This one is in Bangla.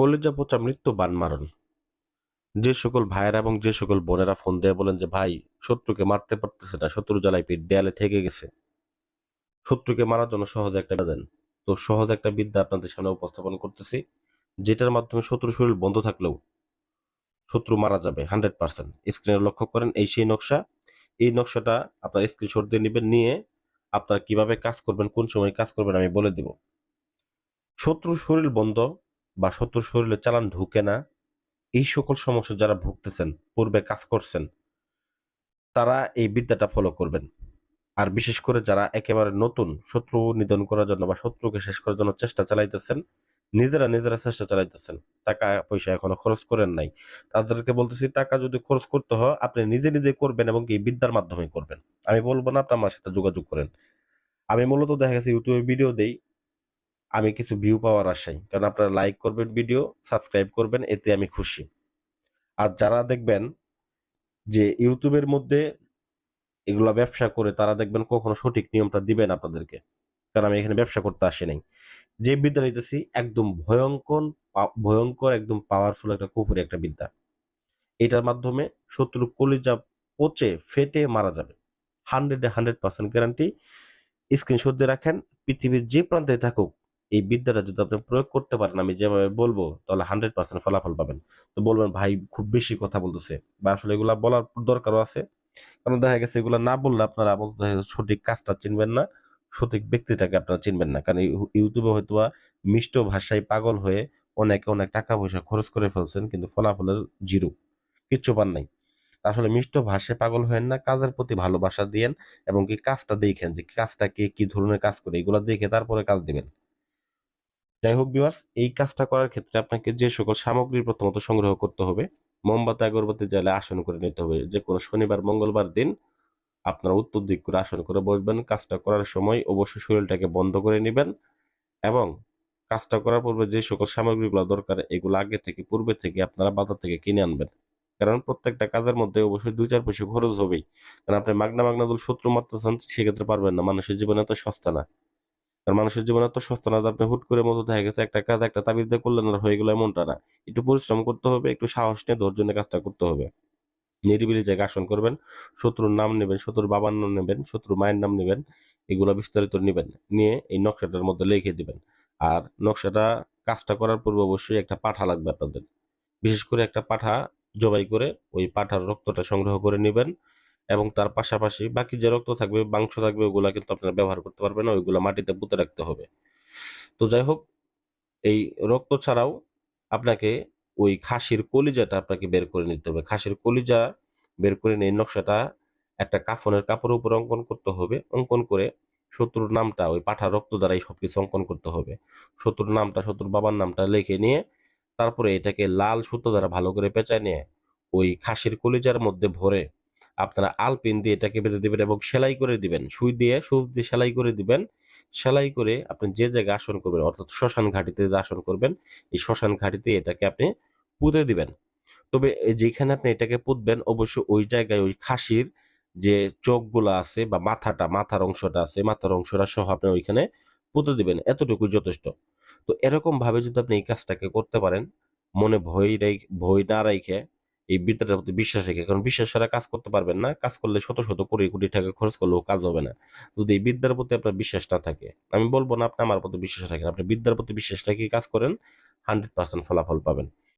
কলিজা পচা মৃত্যু বান মারণ। যে সকল ভাইয়েরা এবং যে সকল বোনেরা ফোন দিয়ে বলেন যে, ভাই, শত্রুকে মারতে পারতেছে না, শত্রু জ্বালায় পিঠ, দেয়ালে ঠেকে গেছে। শত্রুকে মারার জন্য সহজ একটা দেন। তো সহজ একটা বিদ্যা আপনাদের সামনে উপস্থাপন করতেছি, যেটার মাধ্যমে শত্রু শরীর বন্ধ থাকলেও শত্রু মারা যাবে হান্ড্রেড পার্সেন্ট। স্ক্রিনে লক্ষ্য করেন এই সেই নকশা। এই নকশাটা আপনার স্ক্রিনশট দিয়ে নেবেন, নিয়ে আপনারা কীভাবে কাজ করবেন, কোন সময় কাজ করবেন আমি বলে দিব। শত্রু শরীর বন্ধ বা শত্রুর শরীরে চালান ঢুকে না, এই সকল সমস্যা যারা ভুগতেছেন, পূর্বে কাজ করছেন, তারা এই বিদ্যাটা ফলো করবেন। আর বিশেষ করে যারা একেবারে নতুন, শত্রু নিধন করার জন্য বা শত্রুকে শেষ করার জন্য চেষ্টা চালাইতেছেন, নিজেরা নিজেরা চেষ্টা চালাইতেছেন, টাকা পয়সা এখনও খরচ করেন নাই। তাদেরকে বলতেছি, টাকা যদি খরচ করতে হয়, আপনি নিজে নিজে করবেন এবং এই বিদ্যার মাধ্যমে করবেন। আমি বলব না, আপনি আমার সাথে যোগাযোগ করেন। আমি মূলত দেখা গেছে, ইউটিউবে ভিডিও দেই আমি কিছু ভিউ পাওয়ার আশাই কারণ আপনারা লাইক করবেন ভিডিও সাবস্ক্রাইব করবেন, এতে আমি খুশি। আর যারা দেখবেন যে ইউটিউবের মধ্যে এগুলা ব্যবসা করে, তারা দেখবেন কখনো সঠিক নিয়মটা দিবেন আপনাদেরকে। কারণ আমি এখানে ব্যবসা করতে আসি নাই। যে বিদ্যা নিতেছি একদম ভয়ঙ্কর ভয়ঙ্কর, একদম পাওয়ারফুল একটা কুপুরি একটা বিদ্যা। এটার মাধ্যমে শত্রু কলিজা পচে, ফেটে মারা যাবে। হান্ড্রেডে হান্ড্রেড পার্সেন্ট গ্যারান্টি স্ক্রিনশট দিয়ে রাখেন। পৃথিবীর যে প্রান্তে থাকুক এই বিদ্যাটা যদি আপনি প্রয়োগ করতে পারেন, আমি যেভাবে বলব, তাহলে হান্ড্রেড পার্সেন্ট ফলাফল পাবেন। তো বলবেন, ভাই, খুব বেশি কথা বলতেছে। বা আসলে এগুলা বলার দরকারও আছে। কারণ দেখা গেছে, এগুলা না বললে আপনারা সঠিক কাজটা চিনবেন না, সঠিক ব্যক্তিটাকে আপনারা চিনবেন না। কারণ ইউটিউবে হয়তো মিষ্ট ভাষায় পাগল হয়ে অনেকে অনেক টাকা পয়সা খরচ করে ফেলছেন, কিন্তু ফলাফলের জিরো, কিচ্ছু পান নাই। আসলে মিষ্ট ভাষায় পাগল হয়েন না, কাজের প্রতি ভালোবাসা দিয়েন এবং কি কাজটা দেখেন যে কাজটা কে কি ধরনের কাজ করে, এগুলো দেখে তারপরে কাজ দিবেন। যাই হোক ভিউয়ার্স এই কাজটা করার ক্ষেত্রে আপনাকে যে সকল সামগ্রী প্রথমত সংগ্রহ করতে হবে, মোমবাতি, আগরবাতি জ্বালে আসন করে নিতে হবে। যে কোনো শনিবার, মঙ্গলবার দিন আপনারা উত্তর দিক করে আসন করে বসবেন। কাজটা করার সময় অবশ্যই শরীরটাকে বন্ধ করে নেবেন এবং কাজটা করার পূর্বে যে সকল সামগ্রীগুলো দরকার, এগুলো আগে থেকে, পূর্বে থেকে আপনারা বাজার থেকে কিনে আনবেন। কারণ প্রত্যেকটা কাজের মধ্যে অবশ্যই দুই চার পয়সা খরচ হবেই। কারণ আপনি মাগনা মাগনা দল শত্রু মারতেছেন, সেক্ষেত্রে পারবেন না। মানুষের জীবনে তো সস্তা না। কারণ মানুষের জীবনে তো সস্তা না আপনি হুট করে মতো দেখা গেছে একটা কাজ, একটা তাবিজ দিয়ে করলেন, আর হয়ে গেল এমনটা না। একটু পরিশ্রম করতে হবে, একটু সাহস নিয়ে ধৈর্য নিয়ে কাজটা করতে হবে। নিরিবিলি জায়গায় আসন করবেন, শত্রুর নাম নেবেন, শত্রুর বাবার নাম নেবেন, শত্রুর মায়ের নাম নেবেন, এগুলো বিস্তারিত নেবেন। নিয়ে এই নকশাটার মধ্যে লিখে দিবেন। আর নকশাটা কাজটা করার পূর্বে অবশ্যই একটা পাঠা লাগবে আপনাদের। বিশেষ করে একটা পাঠা জবাই করে ওই পাঠার রক্তটা সংগ্রহ করে নেবেন। এবং তার পাশাপাশি বাকি যে রক্ত থাকবে, মাংস থাকবে, ওগুলা কিন্তু আপনারা ব্যবহার করতে পারবেন না ওইগুলো মাটিতে পুঁতে রাখতে হবে। তো যাই হোক, এই রক্ত ছাড়াও আপনাকে ওই খাসির কলিজাটা আপনাকে বের করে নিতে হবে। খাসির কলিজা বের করে নিয়ে নকশাটা একটা কাফনের কাপড়ের উপর অঙ্কন করতে হবে। অঙ্কন করে শত্রুর নামটা, ওই পাঠা রক্ত দ্বারাই সবকিছু অঙ্কন করতে হবে। শত্রুর নামটা, শত্রুর বাবার নামটা লিখে নিয়ে তারপরে এটাকে লাল সুতো দ্বারা ভালো করে পেঁচায় নিয়ে ওই খাসির কলিজার মধ্যে ভরে আপনারা আলপিন দিয়ে এটাকে বেঁধে দিবেন এবং সেলাই করে দিবেন। সুই দিয়ে, সুচ দিয়ে সেলাই করে দিবেন। সেলাই করে আপনি যে জায়গায় আসন করবেন, অর্থাৎ শ্মশান ঘাটিতে যে আসন করবেন, এই শ্মশান ঘাটিতে এটাকে আপনি পুঁতে দিবেন। তবে যেখানে আপনি এটাকে পুঁতবেন, অবশ্যই ওই জায়গায় ওই খাসির যে চোখগুলো আছে বা মাথাটা, মাথার অংশটা আছে, মাথার অংশটা সহ আপনি ওইখানে পুঁতে দিবেন। এতটুকু যথেষ্ট। তো এরকম ভাবে যদি আপনি এই কাজটাকে করতে পারেন, মনে ভয় রাই- ভয় না রাইখে এই বিদ্যাটার প্রতি বিশ্বাস রেখে। কারণ বিশ্বাস ছাড়া কাজ করতে পারবেন না। কাজ করলে শত শত কোটি কোটি টাকা খরচ করলেও কাজ হবে না। যদি এই বিদ্যার প্রতি আপনার বিশ্বাস না থাকে, আমি বলব না আপনি আমার প্রতি বিশ্বাস রাখেন। আপনি বিদ্যার প্রতি বিশ্বাস রেখে কাজ করেন হান্ড্রেড পার্সেন্ট ফলাফল পাবেন।